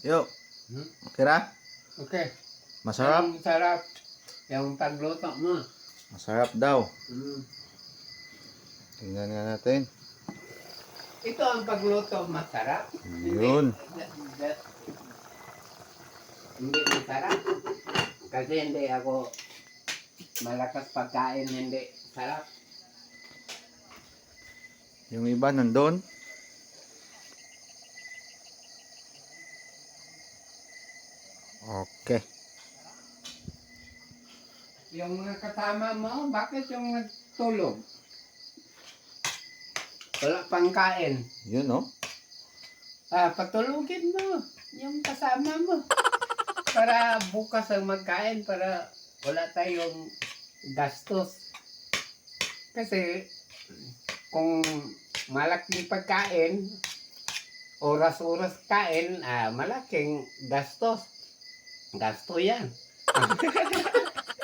Yo, Hmm? okay ra? Okay. Masarap? Ang sarap. Yung pagluto mo. Masarap daw. Mm. Tingnan nga natin. Ito ang pagluto masarap. Yun. Da- da- Hindi masarap. Kasi hindi ako malakas pagkain, hindi sarap. Yung iba nandun. Okay. Yung mga kasama mo, bakit yung nagtulog? Wala pang kain. Yun, oh. Ah, patulugin mo yung kasama mo. Para bukas ang magkain, para wala tayong gastos. Kasi, kung malaking pagkain, oras-oras kain, ah, malaking gastos. Gasto yan.